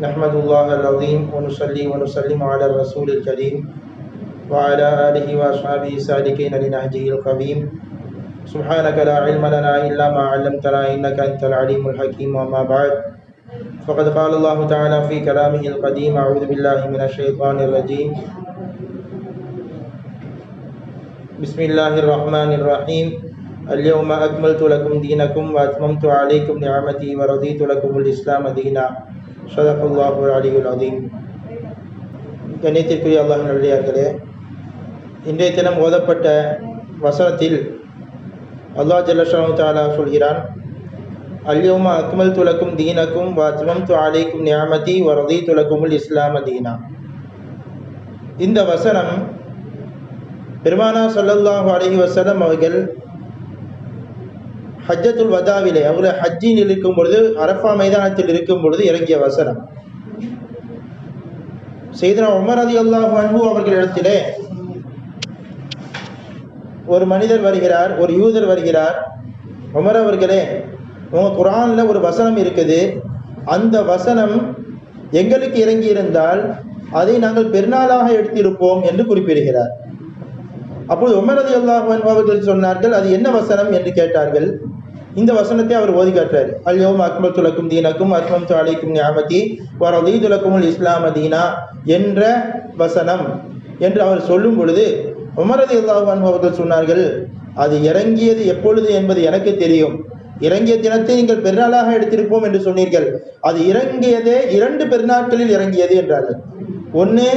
نحمد اللہ العظیم ونسلی ونسلم علی رسول الکریم وعلى آلہ و وصحابہ سالکین لنہجہ القبیم سبحانک لا علم لنا الا ما علمتنا انکا انت العلیم الحکیم و ما بعد. فقد قال اللہ تعالی فی کلامه القدیم، اعوذ باللہ من الشیطان الرجیم. بسم اللہ الرحمن الرحیم. اليوم اکملت لکم دینکم و اتممت علیکم نعمتی و رضیت لکم الاسلام دینہ சதகுல்லாஹு அலிகுல் அதீம் கண்ணியத்திற்குரிய அல்லாஹின் அழியார்களே இன்றைய தினம் ஓதப்பட்ட வசனத்தில் அல்லாஹ் ஜல்லஷாமு தாலா சொல்கிறான் அல்யோமா அக்மல் துலக்கும் தீனக்கும் வத்மம் து அலைக்கும் நியாமதி வரதி துலக்குமுல் இஸ்லாம தீனா. இந்த வசனம் பெருமானா சொல்லல்லாஹு அலஹி வசனம் அவர்கள் ஹஜ்ஜத்துல் வதாவிலே அவங்கள ஹஜ்ஜில் இருக்கும் பொழுது அரஃபா மைதானத்தில் இருக்கும் பொழுது இறங்கிய வசனம். செய்தனா உமர் அதி அல்லாஹ் அன்பு அவர்களிடத்திலே ஒரு மனிதர் வருகிறார் ஒரு யூதர் வருகிறார். உமர் அவர்களே உங்க குரான்ல ஒரு வசனம் இருக்குது. அந்த வசனம் எங்களுக்கு இறங்கி இருந்தால் அதை நாங்கள் பெருநாளாக எடுத்திருப்போம் என்று குறிப்பிடுகிறார். அப்போது உமர் அல்லாஹ் அன்பு அவர்கள் சொன்னார்கள் அது என்ன வசனம்? என்று கேட்டார்கள். இந்த வசனத்தை அவர் ஓதி காட்டுறார். அல்யோம் அக்மல் துலக்கும் தீனக்கும் அக்மம் அலைக்கும் ஞாபதி வரதீ துலக்குமுல் இஸ்லாம தீனா என்ற வசனம். என்று அவர் சொல்லும் பொழுது உமரது அல்லாஹான் அவர்கள் சொன்னார்கள் அது இறங்கியது எப்பொழுது என்பது எனக்கு தெரியும். இறங்கிய தினத்தை நீங்கள் பெருநாளாக எடுத்திருப்போம் என்று சொன்னீர்கள். அது இறங்கியதே இரண்டு பெருநாட்களில் இறங்கியது என்றார்கள் ஒன்று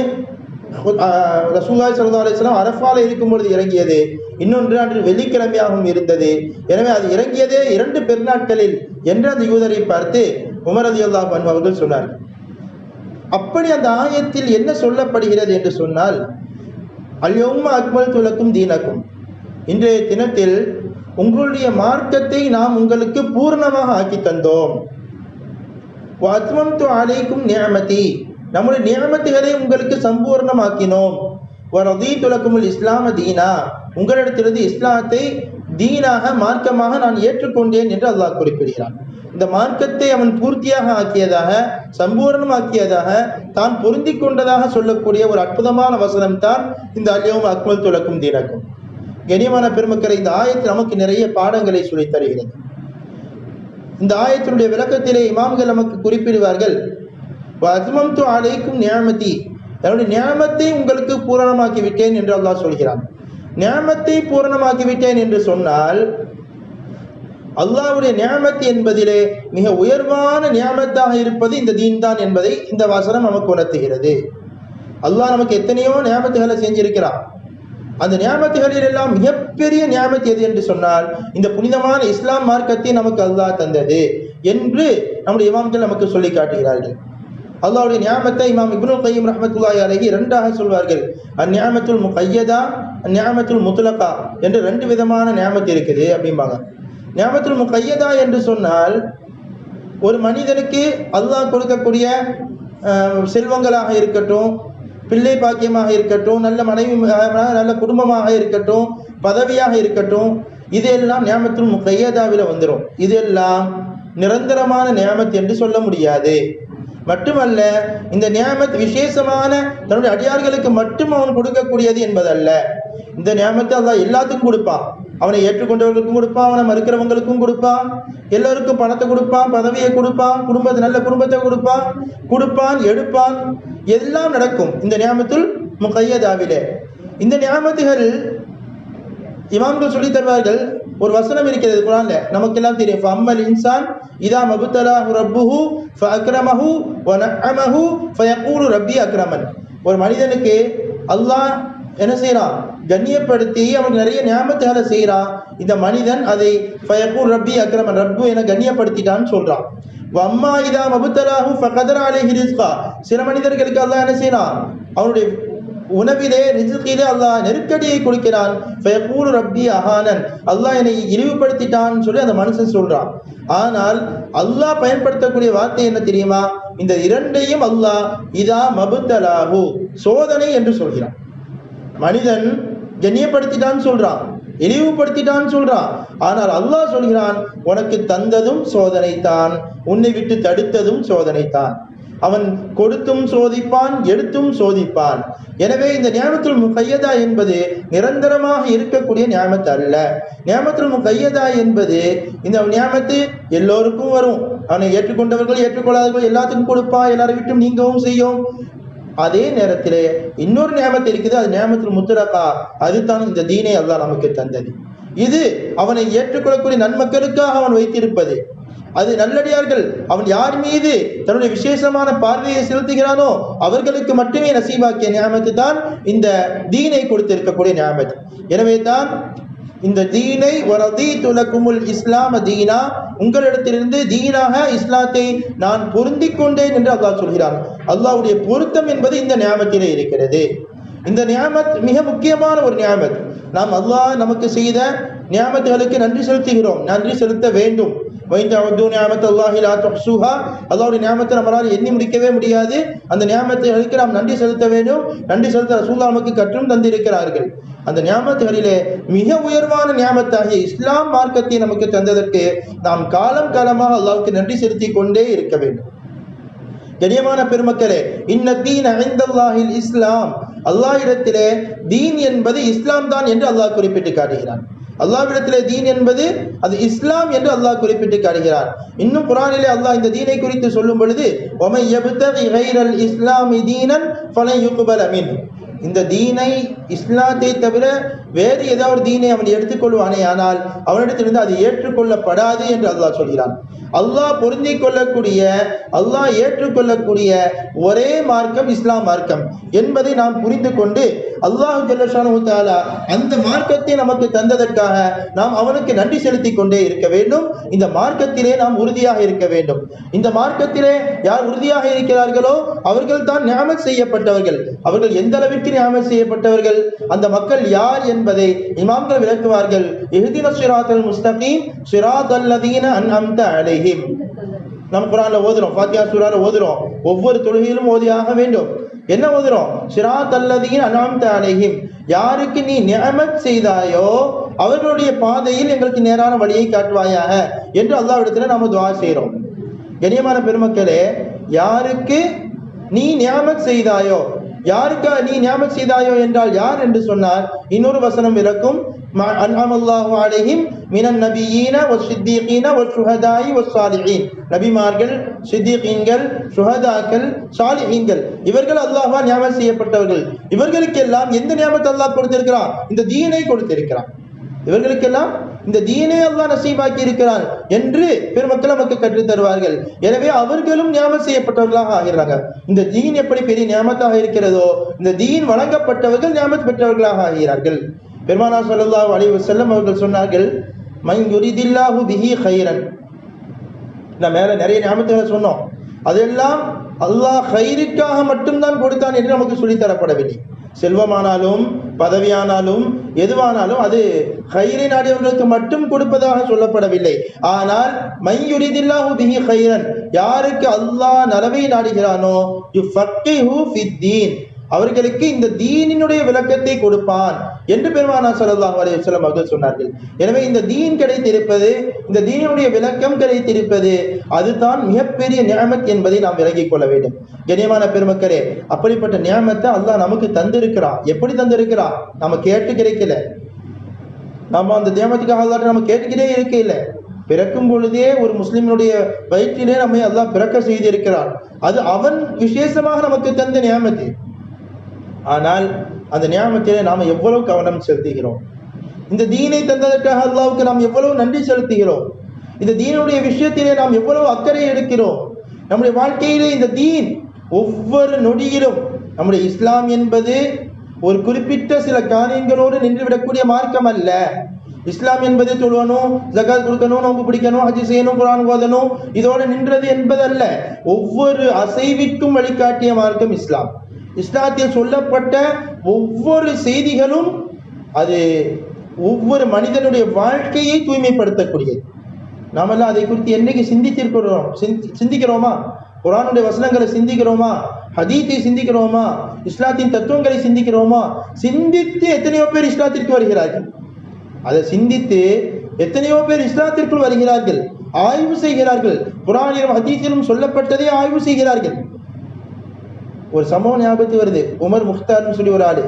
ரசூல்லாய் சல்லா அலிஸ்லாம் அரஃபால இருக்கும் பொழுது இறங்கியது. இன்னொன்று அன்று வெள்ளிக்கிழமையாகவும் இருந்தது. எனவே அது இறங்கியதே இரண்டு பெருநாட்களில் என்று அந்த யூதரை பார்த்து உமரதி அல்லா அவர்கள் சொன்னார். அப்படி அந்த ஆயத்தில் என்ன சொல்லப்படுகிறது என்று சொன்னால் அல்யோம்மா அக்மல் துலக்கும் தீனக்கும். இன்றைய தினத்தில் உங்களுடைய மார்க்கத்தை நாம் உங்களுக்கு பூர்ணமாக ஆக்கி தந்தோம். அத்மம் து அலைக்கும் நியமதி. நம்முடைய நியமத்துகளை உங்களுக்கு சம்பூர்ணமாக்கினோம். வரதீ துலக்குமுல் இஸ்லாம தீனா உங்களிடத்திலிருந்து இஸ்லாத்தை தீனாக மார்க்கமாக நான் ஏற்றுக்கொண்டேன் என்று அல்லாஹ் குறிப்பிடுகிறான். இந்த மார்க்கத்தை அவன் பூர்த்தியாக ஆக்கியதாக சம்பூர்ணமாக்கியதாக தான் பொருந்தி கொண்டதாக சொல்லக்கூடிய ஒரு அற்புதமான வசனம் தான் இந்த அல்யவும் அக்மல் துலக்கும் தீனக்கும். கனியமான பெருமக்களை இந்த ஆயத்தில் நமக்கு நிறைய பாடங்களை சொல்லித் தருகிறது. இந்த ஆயத்தினுடைய விளக்கத்திலே இமாம்கள் நமக்கு குறிப்பிடுவார்கள் அஸ்மம் து அலைக்கும் நியாமதி. தன்னுடைய நியாமத்தை உங்களுக்கு பூரணமாக்கி விட்டேன் என்று அல்லாஹ் சொல்கிறான். நியாமத்தை பூரணமாக்கி விட்டேன் என்று சொன்னால் அல்லாவுடைய நியாமத்து என்பதிலே மிக உயர்வான நியாமத்தாக இருப்பது இந்த தீன் தான் என்பதை இந்த வசனம் நமக்கு உணர்த்துகிறது. அல்லாஹ் நமக்கு எத்தனையோ நியாமத்துகளை செஞ்சிருக்கிறான். அந்த நியாமத்துகளில் எல்லாம் மிகப்பெரிய நியாமத்து எது என்று சொன்னால் இந்த புனிதமான இஸ்லாம் மார்க்கத்தை நமக்கு அல்லாஹ் தந்தது என்று நம்முடைய இமாம்கள் நமக்கு சொல்லி காட்டுகிறார்கள். அல்லாவுடைய ஞாபத்தை இமாம் இப்னுல் கையம் ரஹமத்துல்லாய் அழகி ரெண்டாக சொல்வார்கள். அந்நியாமத்துல் கையதா அந்நியாமத்துல் முத்துலக்கா என்று ரெண்டு விதமான ஞாபத்து இருக்குது அப்படிம்பாங்க. ஞாபத்துல் முக்கையதா என்று சொன்னால் ஒரு மனிதனுக்கு அல்லாஹ் கொடுக்கக்கூடிய செல்வங்களாக இருக்கட்டும் பிள்ளை பாக்கியமாக இருக்கட்டும் நல்ல மனைவி நல்ல குடும்பமாக இருக்கட்டும் பதவியாக இருக்கட்டும் இதெல்லாம் ஞாபத்துல் முகையதாவில் வந்துடும் இதெல்லாம் நிரந்தரமான நியமத்து என்று சொல்ல முடியாது. மட்டுமல்ல இந்த நியாமத் விசேஷமான தன்னுடைய அடியார்களுக்கு மட்டும் அவன் கொடுக்கக்கூடியது என்பதல்ல. இந்த நியாமத்தை அதான் எல்லாத்துக்கும் கொடுப்பான். அவனை ஏற்றுக்கொண்டவர்களுக்கும் கொடுப்பான் அவனை மறுக்கிறவங்களுக்கும் கொடுப்பான் எல்லோருக்கும் பணத்தை கொடுப்பான் பதவியை கொடுப்பான் குடும்பத்தை நல்ல குடும்பத்தை கொடுப்பான் கொடுப்பான் எடுப்பான். எல்லாம் நடக்கும் இந்த நியாமத்துள் முகையதாவிலே. இந்த நியாமத்துகள் இமாம்கள் சொல்லி தருவார்கள் ஒரு வசனம் இருக்கிறது குரான்ல. நமக்கெல்லாம் தெரியும். ஃபம்மல் இன்சான் இதா மபுத்தலாஹு ரப்புஹு ஃபஅக்ரமஹு வ நஅமஹு ஃபயகூலு ரப்பி அக்ரமன். ஒரு மனிதனுக்கு அல்லாஹ் என்ன செய்யறான் கண்ணியப்படுத்தி அவனுக்கு நிறைய ஞாபகத்துகளை செய்யறான் இந்த மனிதன் அதை ஃபயகூல் ரப்பி அக்ரமன் ரப்பு என கண்ணியப்படுத்திட்டான்னு சொல்றான். அம்மா இதா மபுத்தலாஹு ஃபகதர் அலை ஹிரிஸ்கா சில மனிதர்களுக்கு அல்லாஹ் என்ன செய்யறான் அவனுடைய உணவிலே ரிசுக்கிலே அல்லாஹ் நெருக்கடியை கொடுக்கிறான். ஃபயகூலு ரப்பி அஹானன். அல்லாஹ் என்னை இழிவுபடுத்திட்டான்னு சொல்லி அந்த மனுஷன் சொல்றான். ஆனால் அல்லாஹ் பயன்படுத்தக்கூடிய வார்த்தை என்ன தெரியுமா? இந்த இரண்டையும் அல்லாஹ் இதா மபுத்தலாஹு சோதனை என்று சொல்கிறான். மனிதன் கண்ணியப்படுத்திட்டான்னு சொல்றான் இழிவுபடுத்திட்டான்னு சொல்றான். ஆனால் அல்லாஹ் சொல்கிறான் உனக்கு தந்ததும் சோதனை தான் உன்னை விட்டு தடுத்ததும் சோதனை தான் அவன் கொடுத்தும் சோதிப்பான் எடுத்தும் சோதிப்பான். எனவே இந்த நியாமத்துல் முகையதா என்பது நிரந்தரமாக இருக்கக்கூடிய நியமத்து அல்ல நியாமத்துல் முகையதா என்பது இந்த நியமத்து எல்லோருக்கும் வரும். அவனை ஏற்றுக்கொண்டவர்கள் ஏற்றுக்கொள்ளாதவர்கள் எல்லாத்துக்கும் கொடுப்பான் எல்லாரும் விட்டும் நீங்கவும் செய்யும். அதே நேரத்தில் இன்னொரு நியமத்து இருக்குது அது நியமத்தில் முத்தரகா. அதுதான் இந்த தீனை அல்லா நமக்கு தந்தது. இது அவனை ஏற்றுக்கொள்ளக்கூடிய நன்மக்களுக்காக அவன் வைத்திருப்பது. அது நல்லடியார்கள். அவன் யார் மீது தன்னுடைய விசேஷமான பார்வையை செலுத்துகிறானோ அவர்களுக்கு மட்டுமே நசீபாக்கிய நியாமத்து தான் இந்த தீனை கொடுத்திருக்கக்கூடிய ஞாபகம் எனவே தான் இந்த தீனை வரதி துலக்குமுல் இஸ்லாம தீனா உங்களிடத்திலிருந்து தீனாக இஸ்லாத்தை நான் பொருந்தி கொண்டேன் என்று அல்லாஹ் சொல்கிறான். அல்லாவுடைய பொருத்தம் என்பது இந்த நியாமத்திலே இருக்கிறது. இந்த நியாமத் மிக முக்கியமான ஒரு நியாமத் நாம் அல்லாஹ் நமக்கு செய்த நியாமத்துகளுக்கு நன்றி செலுத்துகிறோம். நன்றி செலுத்த வேண்டும். வைத்தஅது நியாமத் அல்லாஹி லா துஹ்சுஹா அல்லாஹ்வுடைய நியாமத்தை நம்மளால் எண்ணி முடிக்கவே முடியாது. அந்த நியாமத்துகளுக்கு நாம் நன்றி செலுத்த வேண்டும். நன்றி செலுத்த ரசூல்லா நமக்கு கற்றும் தந்திருக்கிறார்கள். அந்த நியாமத்துகளிலே மிக உயர்வான நியாமத்தாகிய இஸ்லாம் மார்க்கத்தை நமக்கு தந்ததற்கு நாம் காலம் காலமாக அல்லாவுக்கு நன்றி செலுத்திக் கொண்டே இருக்க வேண்டும். கண்ணியமான பெருமக்களே இன்ன தீன் அழிந்தல்லாஹில் இஸ்லாம். அல்லாஹ் இடத்திலே தீன் என்பது இஸ்லாம் தான் என்று அல்லாஹ் குறிப்பிட்டு காட்டுகிறான். அல்லாவிடத்திலே தீன் என்பது அது இஸ்லாம் என்று அல்லாஹ் குறிப்பிட்டு காடுகிறார் இன்னும் குரானிலே அல்லாஹ் இந்த தீனை குறித்து சொல்லும் பொழுது ஒமை யப்தகி கைரல் இஸ்லாமி தீனன் ஃபலன் இந்த தீனை இஸ்லாத்தை தவிர வேறு ஏதாவது ஒரு தீனை அவன் எடுத்துக்கொள்வானே ஆனால் அவனிடத்திலிருந்து அது ஏற்றுக்கொள்ளப்படாது என்று அல்லாஹ் சொல்கிறான். அல்லாஹ் பொருந்தி கொள்ளக்கூடிய அல்லாஹ் ஏற்றுக்கொள்ளக்கூடிய ஒரே மார்க்கம் இஸ்லாம் மார்க்கம் என்பதை நாம் புரிந்து கொண்டு அல்லாஹு ஜல்லஷானு தாலா அந்த மார்க்கத்தை நமக்கு தந்ததற்காக நாம் அவனுக்கு நன்றி செலுத்திக் கொண்டே இருக்க வேண்டும். இந்த மார்க்கத்திலே நாம் உறுதியாக இருக்க வேண்டும். இந்த மார்க்கத்திலே யார் உறுதியாக இருக்கிறார்களோ அவர்கள் தான் ஞாபகம் செய்யப்பட்டவர்கள். அவர்கள் எந்த அளவிற்கு ஞாபகம் செய்யப்பட்டவர்கள்? அந்த மக்கள் யார் என்பதை இமாம்கள் விளக்குவார்கள். இஹ்தின சிராத்தல் முஸ்தகீம் சிராத்தல் லதீன அன்அம்த அலைஹிம். நம் குரான்ல ஓதுறோம் ஃபாத்தியா சூரால ஓதுறோம். ஒவ்வொரு தொழுகையிலும் ஓதியாக வேண்டும். என்ன ஓதுறோம் சிரா தல்லதியின் அனாம் அலைஹிம். யாருக்கு நீ நியமத் செய்தாயோ அவர்களுடைய பாதையில் எங்களுக்கு நேரான வழியை காட்டுவாயாக என்று அல்லாவிடத்தில் நாம துவா செய்கிறோம் கண்ணியமான பெருமக்களே யாருக்கு நீ நியாமத் செய்தாயோ யாருக்கா நீ ஞாபகம் செய்தாயோ என்றால் யார் என்று சொன்னார் இன்னொரு வசனம் இருக்கும் அன்ஹமல்லாஹு அலைஹிம் மினன் நபியீன வஸ்ஸித்தீகீன வஸ்ஸுஹதாஇ வஸ்ஸாலிஹீன் நபிமார்கள் சித்திகீன்கள் சுஹதாக்கள் சாலிஹீன்கள் இவர்கள் அல்லாஹா ஞாபகம் செய்யப்பட்டவர்கள். இவர்களுக்கெல்லாம் எந்த ஞாபகத்தை அல்லாஹ் கொடுத்திருக்கிறான்? இந்த தீனை கொடுத்திருக்கிறான். இவர்களுக்கெல்லாம் இந்த தீனே அல்லா நசீபாக்கி இருக்கிறான் என்று பெருமக்கள் நமக்கு கற்றுத் தருவார்கள். எனவே அவர்களும் ஞாபகம் செய்யப்பட்டவர்களாக ஆகிறாங்க. இந்த தீன் எப்படி பெரிய ஞாபகத்தாக இருக்கிறதோ இந்த தீன் வழங்கப்பட்டவர்கள் ஞாபகம் பெற்றவர்களாக ஆகிறார்கள். பெருமானா சொல்லல்லா அலி வசல்லம் அவர்கள் சொன்னார்கள் மை பிஹி ஹைரன் நான் மேல நிறைய ஞாபகங்களை சொன்னோம். அதெல்லாம் அல்லாஹ் ஹைரிக்காக மட்டும்தான் கொடுத்தான் என்று நமக்கு சொல்லித் தரப்படவில்லை செல்வமானாலும் பதவியானாலும் எதுவானாலும் அது ஹைரை நாடியவர்களுக்கு மட்டும் கொடுப்பதாக சொல்லப்படவில்லை. ஆனால் மையுரிதில்லாஹு பிஹி ஹைரன் யாருக்கு அல்லாஹ் நலவை நாடுகிறானோ யுஃபக்கிஹு ஃபித்தீன் அவர்களுக்கு இந்த தீனினுடைய விளக்கத்தை கொடுப்பான் என்று பெருமானா சொல்லலாம் அலைஹி வஸல்லம் அவர்கள் சொன்னார்கள். எனவே இந்த தீன் கிடைத்திருப்பது இந்த தீனுடைய விளக்கம் கிடைத்திருப்பது அதுதான் மிகப்பெரிய நியமத் என்பதை நாம் விளங்கிக் கொள்ள வேண்டும். கண்ணியமான பெருமக்களே அப்படிப்பட்ட நியமத்தை அல்லாஹ் நமக்கு தந்திருக்கிறான். எப்படி தந்திருக்கிறான்? நம்ம கேட்டு கிடைக்கல. நம்ம அந்த நியமத்துக்காக அல்லாஹ் நம்ம கேட்டுக்கிட்டே இருக்கையில. பிறக்கும் பொழுதே ஒரு முஸ்லிமினுடைய வயிற்றிலே நம்மை அல்லாஹ் பிறக்க செய்திருக்கிறான். அது அவன் விசேஷமாக நமக்கு தந்த நியமத்து. ஆனால் அந்த நியாமத்திலே நாம் எவ்வளவு கவனம் செலுத்துகிறோம்? இந்த தீனை தந்ததற்காக அல்லாவுக்கு நாம் எவ்வளவு நன்றி செலுத்துகிறோம்? இந்த தீனுடைய விஷயத்திலே நாம் எவ்வளவு அக்கறை எடுக்கிறோம்? நம்முடைய வாழ்க்கையிலே இந்த தீன் ஒவ்வொரு நொடியிலும் நம்முடைய இஸ்லாம் என்பது ஒரு குறிப்பிட்ட சில காரியங்களோடு நின்றுவிடக்கூடிய மார்க்கம் அல்ல இஸ்லாம் என்பது தொழுவணும் ஜகாத் கொடுக்கணும் நோம்பு பிடிக்கணும் ஹஜ் செய்யணும் குரான் ஓதணும் இதோடு நின்றது என்பதல்ல. ஒவ்வொரு அசைவிக்கும் வழிகாட்டிய மார்க்கம் இஸ்லாம். இஸ்லாத்தில் சொல்லப்பட்ட ஒவ்வொரு செய்திகளும் அது ஒவ்வொரு மனிதனுடைய வாழ்க்கையை தூய்மைப்படுத்தக்கூடியது. நாமெல்லாம் அதை குறித்து என்னைக்கு சிந்தித்திருக்கிறோம்? சிந்திக்கிறோமா? குரானுடைய வசனங்களை சிந்திக்கிறோமா? ஹதீத்தை சிந்திக்கிறோமா? இஸ்லாத்தின் தத்துவங்களை சிந்திக்கிறோமா? சிந்தித்து எத்தனையோ பேர் இஸ்லாத்திற்கு வருகிறார்கள். அதை சிந்தித்து எத்தனையோ பேர் இஸ்லாத்திற்குள் வருகிறார்கள்? ஆய்வு செய்கிறார்கள். குரானிலும் ஹதீஸிலும் சொல்லப்பட்டதை ஆய்வு செய்கிறார்கள். ஒரு சம்பவம் ஞாபகத்து வருது. உமர் முக்தார்னு சொல்லி ஒரு ஆள்.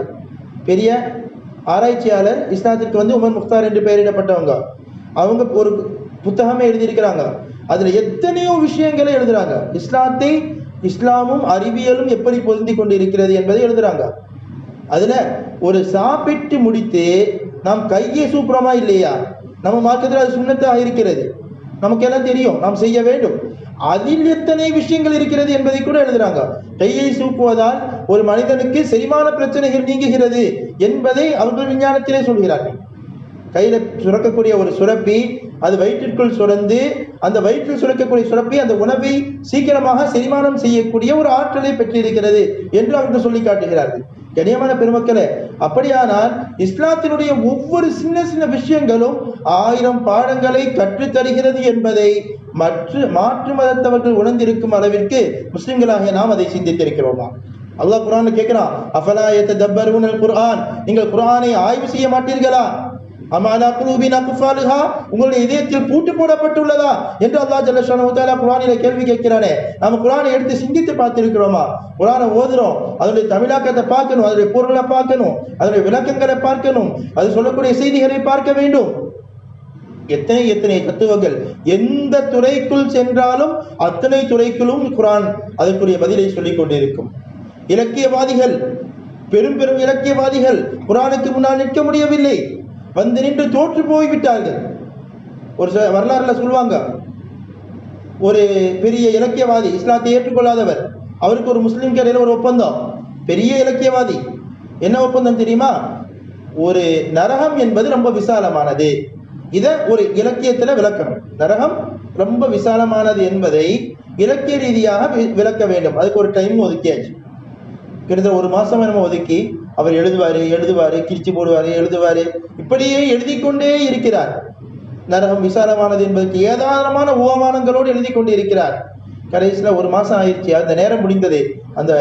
பெரிய ஆராய்ச்சியாளர் இஸ்லாத்திற்கு வந்து உமர் முக்தார் என்று பெயரிடப்பட்டவங்க. அவங்க ஒரு புத்தகமே எழுதியிருக்கிறாங்க. அதில் எத்தனையோ விஷயங்களை எழுதுறாங்க. இஸ்லாத்தை இஸ்லாமும் அறிவியலும் எப்படி பொருந்தி கொண்டு இருக்கிறது என்பதை எழுதுறாங்க. அதில் ஒரு சாப்பிட்டு முடித்து நாம் கையை சூப்பரமாக இல்லையா? நம்ம மார்க்கத்தில் அது சுண்ணத்தாக இருக்கிறது. நமக்கு எல்லாம் தெரியும். நாம் செய்ய வேண்டும். அதில் எத்தனை விஷயங்கள் இருக்கிறது என்பதை கூட எழுதுறாங்க. கையை சூப்புவதால் ஒரு மனிதனுக்கு செரிமான பிரச்சனைகள் நீங்குகிறது என்பதை அவர்கள் விஞ்ஞானத்திலே சொல்கிறார்கள். கையில சுரக்கக்கூடிய ஒரு சுரப்பி அது வயிற்றிற்குள் சுரந்து அந்த வயிற்றில் சுரக்கக்கூடிய சுரப்பி அந்த உணவை சீக்கிரமாக செரிமானம் செய்யக்கூடிய ஒரு ஆற்றலை பெற்றிருக்கிறது என்று அவர்கள் சொல்லி காட்டுகிறார்கள். கண்ணியமான பெருமக்களே அப்படியானால் இஸ்லாத்தினுடைய ஒவ்வொரு சின்ன சின்ன விஷயங்களும் ஆயிரம் பாடங்களை கற்றுத்தருகிறது என்பதை மற்ற மாற்று மதத்தவர்கள் உணர்ந்திருக்கும் அளவிற்கு முஸ்லிம்களாக நாம் அதை சிந்தித்திருக்கிறோமா? அல்லாஹ் குரான் கேட்கிறான் அஃபலா யத்ததப்பரூனல் குர்ஆன்? நீங்கள் குர்ஆனை ஆய்வு செய்ய மாட்டீர்களா? உங்களுடைய இதயத்தில் பூட்டு போடப்பட்டுள்ளதா? என்று அல்லாஹ் ஜல்லஷானு தஆலா குர்ஆனிலே கேள்வி கேட்கிறானே. நம்ம குரானை எடுத்து சிந்தித்து பார்த்திருக்கிறோமா? குரானை ஓதுறோம். அதனுடைய தமிழாக்கத்தை பார்க்கணும். அதனுடைய பொருளை பார்க்கணும். அதனுடைய விளக்கங்களை பார்க்கணும். அது சொல்லக்கூடிய செய்திகளை பார்க்க வேண்டும். எத்தனை எத்தனை தத்துவங்கள்? எந்த துறைக்குள் சென்றாலும் அத்தனை துறைக்குள்ளும் குரான் அதற்குரிய பதிலை சொல்லிக் கொண்டிருக்கும். இலக்கியவாதிகள் பெரும் பெரும் இலக்கியவாதிகள் குரானுக்கு முன்னால் நிற்க முடியவில்லை. வந்து நின்று தோற்று போய்விட்டார்கள். ஒரு வரலாறுல சொல்லுவாங்க ஒரு பெரிய இலக்கியவாதி இஸ்லாத்தை ஏற்றுக்கொள்ளாதவர் அவருக்கு ஒரு முஸ்லீம் கடையில் ஒரு ஒப்பந்தம். பெரிய இலக்கியவாதி என்ன ஒப்பந்தம் தெரியுமா? ஒரு நரகம் என்பது ரொம்ப விசாலமானது. இதை ஒரு இலக்கியத்துல விளக்கணும். நரகம் ரொம்ப விசாலமானது என்பதை இலக்கிய ரீதியாக வி- விளக்க வேண்டும். அதுக்கு ஒரு டைம் ஒதுக்கியாச்சு. கிட்டத்தட்ட ஒரு மாசம் நம்ம ஒதுக்கி அவர் எழுதுவாரு எழுதுவாரு கிழிச்சு போடுவாரு எழுதுவாரு. இப்படியே எழுதி கொண்டே இருக்கிறார். நரகம் விசாலமானது என்பதற்கு ஏதாரமான உபமானங்களோடு எழுதி கொண்டு இருக்கிறார். கடைசியில் ஒரு மாசம் ஆயிடுச்சு. அந்த நேரம் முடிந்தது. அந்த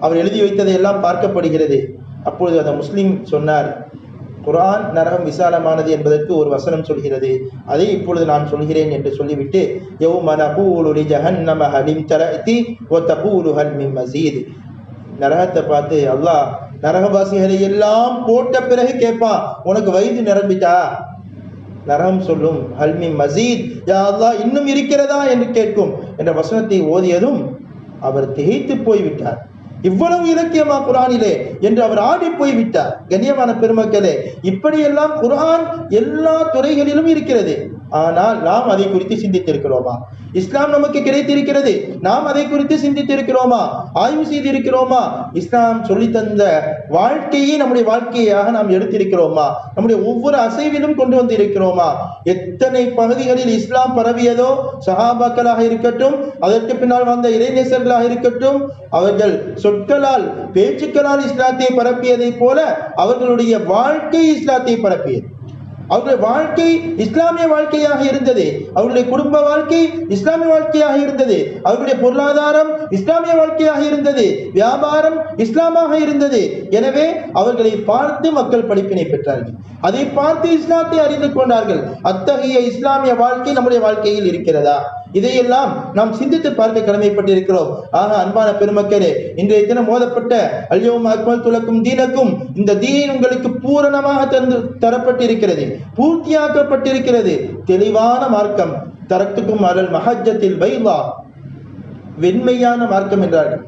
அவர் எழுதி வைத்ததை எல்லாம் பார்க்கப்படுகிறது. அப்பொழுது அந்த முஸ்லீம் சொன்னார் குரான் நரகம் விசாலமானது என்பதற்கு ஒரு வசனம் சொல்கிறது. அதை இப்பொழுது நான் சொல்கிறேன் என்று சொல்லிவிட்டு யௌம நகூலு லி ஜஹன்னம ஹலிம் தரத்தி வ பூ ஹல் மின் நரகத்தை பார்த்து அல்லா நரகவாசிகளை எல்லாம் போட்ட பிறகு கேட்பான் உனக்கு வயது நிரம்பிட்டா? நரகம் சொல்லும் ஹல்மி மசீத் யா அல்லா இன்னும் இருக்கிறதா? என்று கேட்கும். என்ற வசனத்தை ஓதியதும் அவர் திகைத்து போய்விட்டார். இவ்வளவு இலக்கியமா குரானிலே? என்று அவர் ஆடி போய்விட்டார். கண்ணியமான பெருமக்களே இப்படியெல்லாம் குரான் எல்லா துறைகளிலும் இருக்கிறது. ஆனால் நாம் அதை குறித்து சிந்தித்திருக்கிறோமா? இஸ்லாம் நமக்கு கிடைத்திருக்கிறது. நாம் அதை குறித்து சிந்தித்திருக்கிறோமா? ஆய்வு செய்திருக்கிறோமா? இஸ்லாம் சொல்லித்தந்த வாழ்க்கையை நம்முடைய வாழ்க்கையாக நாம் எடுத்திருக்கிறோமா? நம்முடைய ஒவ்வொரு அசைவிலும் கொண்டு வந்து இருக்கிறோமா எத்தனை பகுதிகளில் இஸ்லாம் பரவியதோ சஹாபாக்களாக இருக்கட்டும் அதற்கு பின்னால் வந்த இளைஞர்களாக இருக்கட்டும் அவர்கள் சொற்களால் பேச்சுக்களால் இஸ்லாத்தை பரப்பியதைப் போல அவர்களுடைய வாழ்க்கை இஸ்லாத்தை பரப்பியது. அவருடைய வாழ்க்கை இஸ்லாமிய வாழ்க்கையாக இருந்தது. அவருடைய குடும்ப வாழ்க்கை இஸ்லாமிய வாழ்க்கையாக இருந்தது. அவருடைய பொருளாதாரம் இஸ்லாமிய வாழ்க்கையாக இருந்தது. வியாபாரம் இஸ்லாமாக இருந்தது. எனவே அவர்களை பார்த்து மக்கள் படிப்பினை பெற்றார்கள். அதை பார்த்து இஸ்லாத்தை அறிந்து கொண்டார்கள். அத்தகைய இஸ்லாமிய வாழ்க்கை நம்முடைய வாழ்க்கையில் இருக்கிறதா? இதையெல்லாம் நாம் சிந்தித்து பார்க்க கடமைப்பட்டிருக்கிறோம். ஆக அன்பான பெருமக்களே இன்றைய தினம் மோதப்பட்ட அழியவும் அக்மல் துலக்கும் தீனக்கும் இந்த தீன் உங்களுக்கு பூரணமாக தந்து தரப்பட்டிருக்கிறது பூர்த்தியாக்கப்பட்டிருக்கிறது. தெளிவான மார்க்கம் தரத்துக்கும் அருள் மஹஜத்தில் வைவா வெண்மையான மார்க்கம் என்றார்கள்.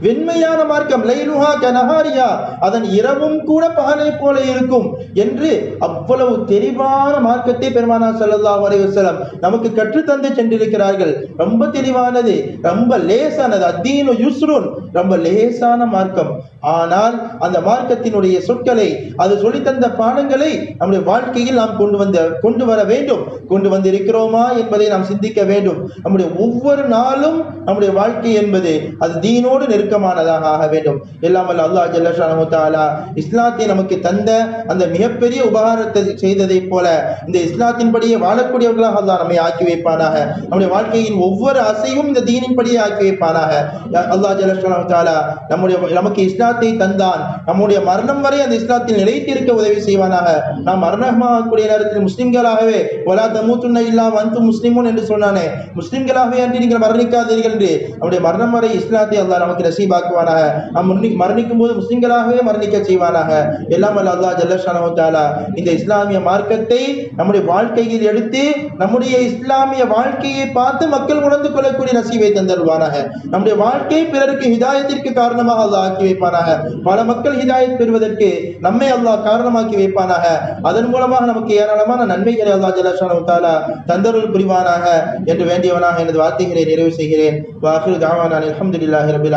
வெண்மையான மார்க்கம். லைலுஹா கனஹாரியா. அதன் இரவும் கூட பகலை போல இருக்கும் என்று அவ்வளவு தெளிவான மார்க்கத்தை பெருமானா ஸல்லல்லாஹு அலைஹி நமக்கு கற்றுத் தந்து சென்றிருக்கிறார்கள். ரொம்ப தெளிவானது ரொம்ப லேசானது. அத்தீனு யுஸ்ருன். ரொம்ப லேசான மார்க்கம். ஆனால் அந்த மார்க்கத்தினுடைய சொற்களை அது சொல்லித்தந்த பாடங்களை நம்முடைய வாழ்க்கையில் நாம் கொண்டு வந்த கொண்டு வர வேண்டும். கொண்டு வந்திருக்கிறோமா என்பதை நாம் சிந்திக்க வேண்டும். நம்முடைய ஒவ்வொரு நாளும் நம்முடைய வாழ்க்கை என்பது அது தீனோடு நெருக்கமானதாக ஆக வேண்டும். எல்லாம் வல்ல அல்லாஹ் ஜல்லஷானு தாலா இஸ்லாத்தை நமக்கு தந்த அந்த மிகப்பெரிய உபகாரத்தை செய்ததைப் போல இந்த இஸ்லாத்தின்படியே வாழக்கூடியவர்களாக அல்லாஹ் நம்மை ஆக்கி வைப்பானாக. நம்முடைய வாழ்க்கையின் ஒவ்வொரு அசையும் இந்த தீனின்படியே ஆக்கி வைப்பானாக. யா அல்லாஹ் ஜல்லஷானு தாலா நம்முடைய நமக்கு இஸ்லாத்தை தந்தான். நம்முடைய மரணம் வரை அந்த இஸ்லாத்தில் நிலைத்திருக்க உதவி செய்வானாக. நாம் மரணமாகக்கூடிய நேரத்தில் முஸ்லிம்களாகவே ஒலா தமூத்துன்ன இல்லா வந்து முஸ்லிமுன் என்று சொன்னானே. முஸ்லிம்களாகவே அன்றி நீங்கள் மரணிக்காதீர்கள் என்று. நம்முடைய மரணம் வரை இஸ்லாத்தை அல்லாஹ் நமக்கு நசீபாக்குவானாக. நம் மரணி- மரணிக்கும் போது முஸ்லிம்களாகவே மரணிக்க செய்வானாக. எல்லாம் அல்ல அல்லா ஜல்லஷானு தாலா இந்த இஸ்லாமிய மார்க்கத்தை நம்முடைய வாழ்க்கையில் எடுத்து நம்முடைய இஸ்லாமிய வாழ்க்கையை பார்த்து மக்கள் உணர்ந்து கொள்ளக்கூடிய நசீவை தந்தருவானாக நம்முடைய வாழ்க்கை பிறருக்கு ஹிதாயத்திற்கு காரணமாக அல்லாஹ் ஆக்கி வைப்பானாக. பல மக்கள் ஹிதாயத் பெறுவதற்கு நம்மை அல்லாஹ் காரணமாக்கி வைப்பானாக. அதன் மூலமாக நமக்கு ஏராளமான நன்மைகளை அல்லா ஜல்லஷானு தாலா தந்தருள் புரிவானாக. என்று வேண்டியவனாக எனது வார்த்தைகளை நிறைவு செய்கிறேன். வாஹிரு தாவானான் அல்ஹம்துலில்லாஹி ரபில்